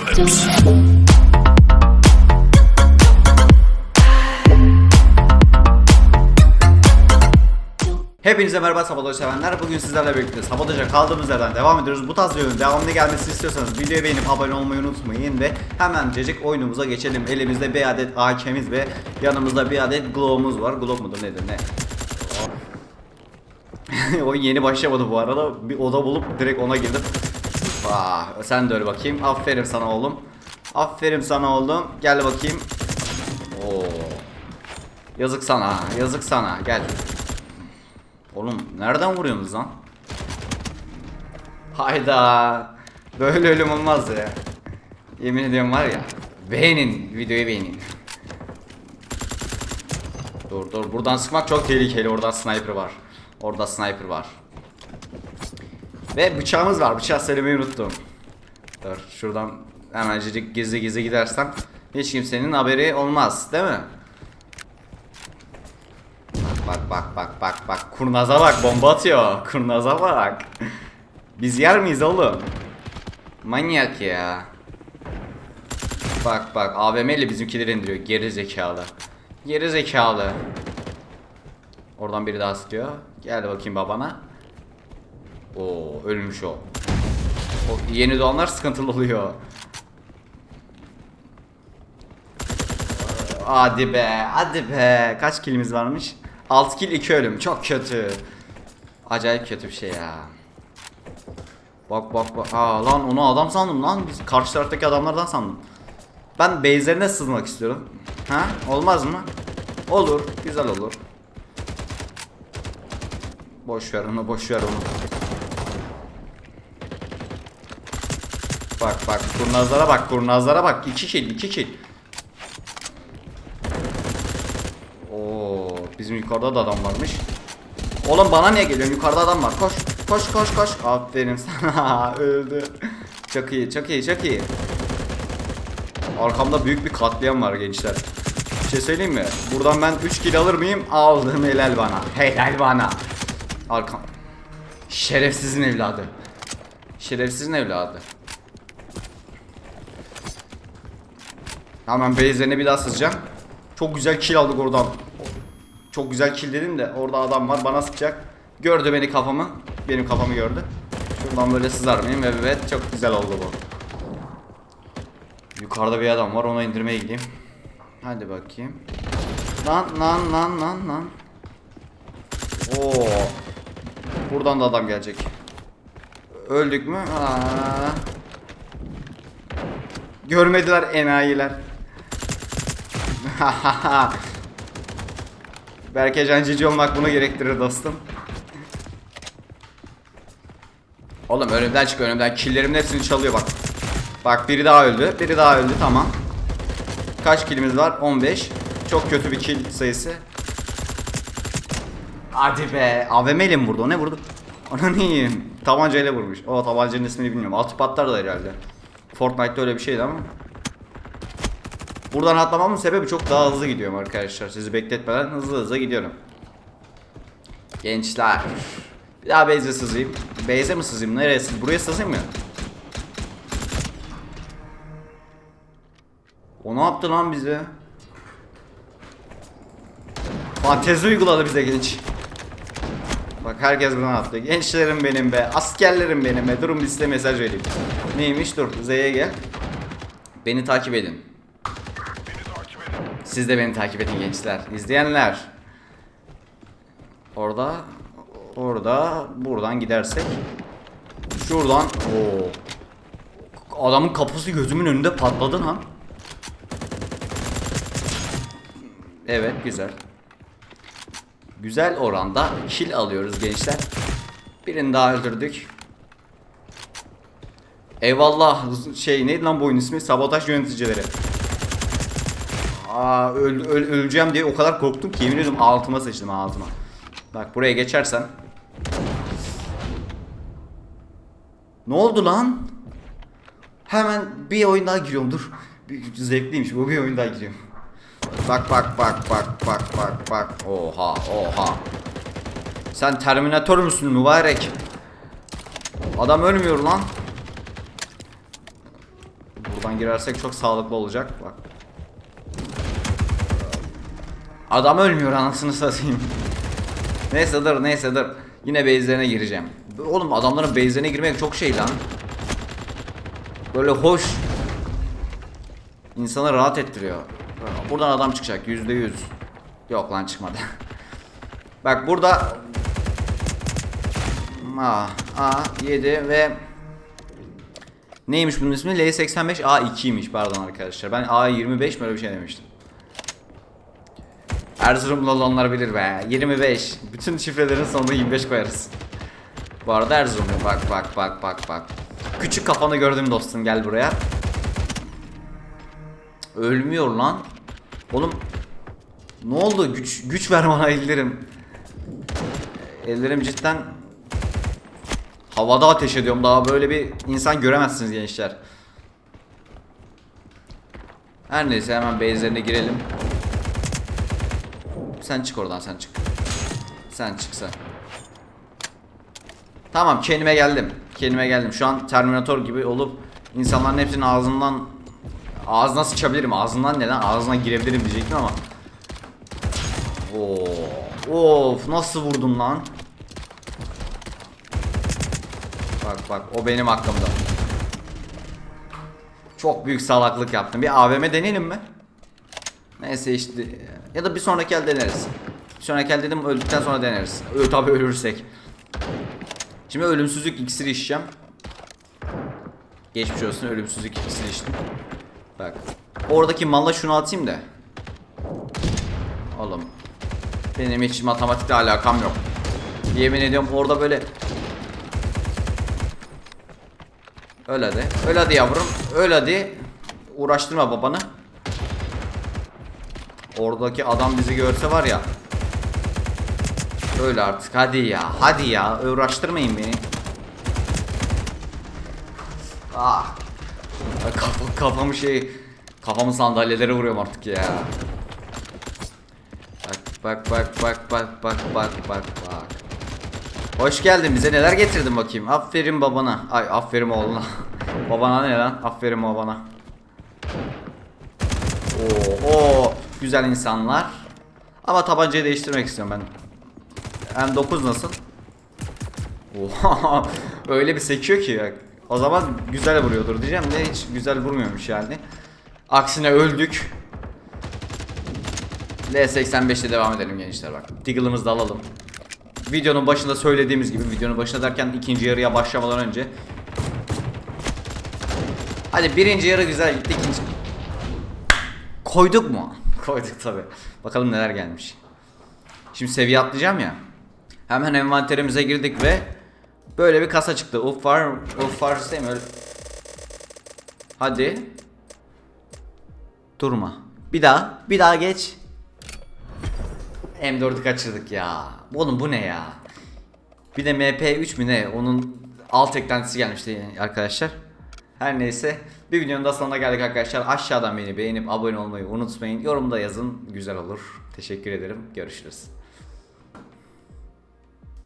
apocalypse. Hepinize merhaba Sabotaj sevenler. Bugün sizlerle birlikte Sabotaj'a kaldığımız yerden devam ediyoruz. Bu tarz videonun devamlı gelmesini istiyorsanız videoyu beğenip abone olmayı unutmayın ve hemen cecik oyunumuza geçelim. Elimizde bir adet AK'miz ve yanımızda bir adet Glow'umuz var. Glow mudur nedir ne? Oyun yeni başlamadı bu arada. Bir oda bulup direkt ona girdim. Vah, sen de öyle bakayım. Aferin sana oğlum. Aferin sana oğlum. Gel bakayım. Oo. Yazık sana, yazık sana. Gel. Oğlum nereden vuruyorsunuz lan? Hayda. Böyle ölüm olmaz ya. Yemin ediyorum var ya. Beğenin, videoyu beğenin. Dur dur buradan sıkmak çok tehlikeli. Orada sniper var. Orada sniper var. Ve bıçağımız var. Bıçağı söylemeyi unuttum. Dur şuradan hemencik gizli gizli gidersem hiç kimsenin haberi olmaz değil mi? Bak bak bak bak bak kurnaza bak bomba atıyor. Kurnaza bak. Biz yer miyiz oğlum? Manyak ya. Bak bak AVM ile bizimkileri indiriyor. Geri zekalı. Geri zekalı. Oradan biri daha sıkıyor. Gel bakayım babana. Oo ölmüş o. O yeni doğanlar sıkıntılı oluyor. Hadi be, hadi be. Kaç kilimiz varmış? 6 kill 2 ölüm. Çok kötü. Acayip kötü bir şey ya. Bak bak bak. Aa lan onu adam sandım lan. Karşı taraftaki adamlardan sandım. Ben base'lerine sızmak istiyorum. Ha? Olmaz mı? Olur. Güzel olur. Boş ver onu, boş ver onu. Bak bak kurnazlara bak, kurnazlara bak. 2 kill, 2 kill. Oo, bizim yukarıda da adam varmış. Oğlum bana niye geliyorsun? Yukarıda adam var. Koş, koş, koş, koş. Aferin sana. Öldü. Çok iyi, çok iyi, çok iyi. Arkamda büyük bir katliam var gençler. Bir şey söyleyeyim mi? Buradan ben 3 kill alır mıyım? Aldım helal bana. Helal bana. Arkam. Şerefsizin evladı. Şerefsizin evladı. Hemen base'lerine bir daha sızacağım. Çok güzel kill aldık oradan. Çok güzel kill dedim de orada adam var bana sıkacak. Gördü beni kafamı. Benim kafamı gördü. Şuradan böyle sızar mıyım? Evet çok güzel oldu bu. Yukarıda bir adam var ona indirmeye gideyim. Hadi bakayım. Lan lan lan lan lan. Oo. Buradan da adam gelecek. Öldük mü? Aa. Görmediler enayiler. Berke cancici olmak bunu gerektirir dostum. Oğlum önümden çık önümden. Killerimin hepsini çalıyor bak. Bak biri daha öldü. Biri daha öldü tamam. Kaç killimiz var? 15. Çok kötü bir kill sayısı. Hadi be. AVM ile mi vurdu? O ne vurdu? Ona neyim? Tabancayla vurmuş. O tabancanın ismini bilmiyorum. Altı patlar da herhalde. Fortnite'da öyle bir şeydi ama. Buradan atlamamın sebebi çok daha hızlı gidiyorum arkadaşlar. Sizi bekletmeden hızlı hızlı gidiyorum. Gençler. Bir daha base'e sızayım. Base'e mi sızayım? Nereye sızayım? Buraya sızayım mı? O ne yaptı lan bize? Fantezi uyguladı bize genç. Bak herkes buna attı. Gençlerim benim be. Askerlerim benim be. Durun bir size mesaj vereyim. Neymiş? Dur. Z'ye gel. Beni takip edin. Siz de beni takip edin gençler. İzleyenler. Orada orada buradan gidersek şuradan o adamın kapısı gözümün önünde patladı lan. Evet güzel. Güzel oranda kill alıyoruz gençler. Birini daha öldürdük. Eyvallah şey neydi lan bu oyun ismi? Sabotaj yöneticileri. Aa öl, öl- öleceğim diye o kadar korktum ki yemin ediyorum altıma sıçtım altıma. Bak buraya geçersem. Ne oldu lan? Hemen bir oyun daha giriyorum dur. Zevkliymiş bu bir oyun daha giriyorum. Bak bak bak bak bak bak bak. Oha oha. Sen Terminator müsün mübarek? Adam ölmüyor lan. Buradan girersek çok sağlıklı olacak. Bak. Adam ölmüyor anasını satayım. neyse dur neyse dur. Yine base'lerine gireceğim. Oğlum adamların base'lerine girmek çok şey lan. Böyle hoş. İnsanı rahat ettiriyor. Buradan adam çıkacak yüzde yüz. Yok lan çıkmadı. Bak burada A, A 7 ve Neymiş bunun ismi? L85 A2'ymiş pardon arkadaşlar. Ben A25 böyle bir şey demiştim. Erzurumlu olanlar bilir be. 25. Bütün şifrelerin sonunda 25 koyarız. Bu arada Erzurumlu. Bak bak bak bak bak. Küçük kafanı gördüm dostum gel buraya. Ölmüyor lan. Oğlum ne oldu? Güç güç ver bana ellerim. Ellerim cidden havada ateş ediyorum. Daha böyle bir insan göremezsiniz gençler. Her neyse hemen base'lerine girelim. Sen çık oradan sen çık. Sen çık sen. Tamam kendime geldim. Kendime geldim. Şu an Terminator gibi olup insanların hepsinin ağzından ağzına sıçabilirim. Ağzından neden? Ağzına girebilirim diyecektim ama. Oo. Of nasıl vurdum lan? Bak bak o benim hakkımda. Çok büyük salaklık yaptım. Bir AVM deneyelim mi? Neyse işte ya da bir sonraki el deneriz. Bir sonraki el dedim öldükten sonra deneriz. Ö tabi ölürsek. Şimdi ölümsüzlük iksiri içeceğim. Geçmiş olsun ölümsüzlük iksiri içtim. Bak. Oradaki malla şunu atayım da. Oğlum. Benim hiç matematikle alakam yok. Yemin ediyorum orada böyle Öyle hadi. Öyle hadi yavrum. Öyle hadi. Uğraştırma babanı. Oradaki adam bizi görse var ya. Öyle artık. Hadi ya. Hadi ya. Uğraştırmayın beni. Ah. Kafa, kafamı şey kafamı sandalyelere vuruyorum artık ya. Bak bak bak bak bak bak bak bak bak. Hoş geldin bize neler getirdin bakayım. Aferin babana. Ay aferin oğluna. babana ne lan? Aferin babana. Oo, oo güzel insanlar. Ama tabancayı değiştirmek istiyorum ben. M9 nasıl? Oha öyle bir sekiyor ki. O zaman güzel vuruyordur diyeceğim de hiç güzel vurmuyormuş yani. Aksine öldük. L85'te devam edelim gençler bak. Deagle'ımızı da alalım. Videonun başında söylediğimiz gibi videonun başında derken ikinci yarıya başlamadan önce Hadi birinci yarı güzel gitti ikinci Koyduk mu? Koyduk tabi. Bakalım neler gelmiş. Şimdi seviye atlayacağım ya. Hemen envanterimize girdik ve böyle bir kasa çıktı. Uffar, uffar değil mi? Öyle... Hadi. Durma. Bir daha, bir daha geç. M4'ü kaçırdık ya. Oğlum bu ne ya? Bir de MP3 mü ne? Onun alt eklentisi gelmişti arkadaşlar. Her neyse bir videonun da sonuna geldik arkadaşlar. Aşağıdan beni beğenip abone olmayı unutmayın. Yorumda yazın güzel olur. Teşekkür ederim. Görüşürüz.